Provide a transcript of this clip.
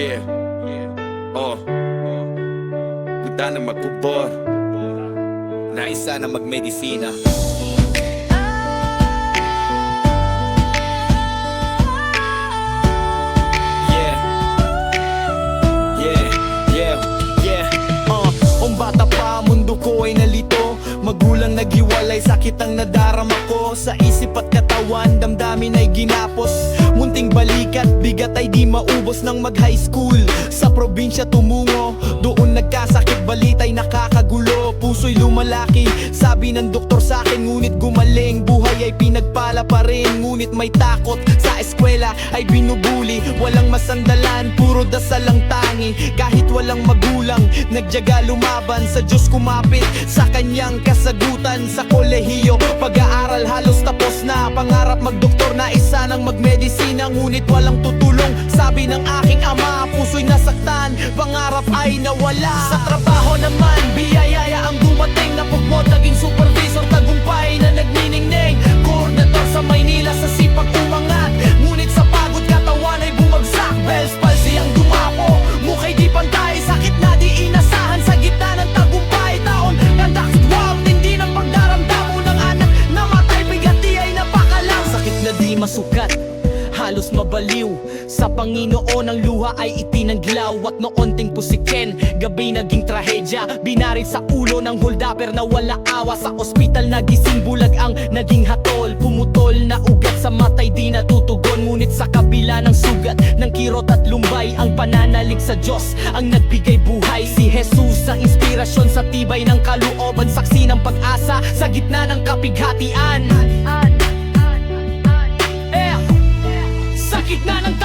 Yeah. Oh. Buta na magpubor. Naisa na magmedisina. Yeah. Yeah. Yeah. Yeah. Uh, Ang bata pa, mundo ko ay nalito Magulang nagiwalay, sakit ang nadarama ko Sa isip at katawan, damdamin ay ginapos Munting balikat, bigat ay di maubos ng mag high school. Sa probinsya tumungo, doon nagkasakit. Balita'y nakakagulo, puso'y lumalaki. Sabi ng doktor sa akin, ngunit gumaling. Buhay ay pinagpala pa rin, ngunit may takot. Sa eskwela ay binubuli Walang masandalan, puro dasal ang tangi. Kahit walang magulang, nagjaga lumaban. Sa Diyos kumapit, sa kanyang kasagutan. Sa kolehiyo, pag-aaral halos tapos na. Pangarap magdoktor na isa ng magmedisina. Ngunit walang tutulong, sabi ng aking ama. Puso'y nasaktan, pangarap ay nawala. Sa trabaho naman, biyayaya ang masukat halos mabaliw. Sa Panginoon ang luha ay itinanglaw At noon ting pusiken, gabi naging trahedya Binarit sa ulo ng holdaper na wala awa. Sa ospital nagising bulag ang naging hatol. Pumutol na ugat sa matay di natutugon. Ngunit sa kabila ng sugat ng kirot at lumbay Ang pananalig sa Diyos ang nagbigay buhay. Si Jesus ang inspirasyon sa tibay ng kalooban. Saksi ng pag-asa sa gitna ng kapighatian gitna ng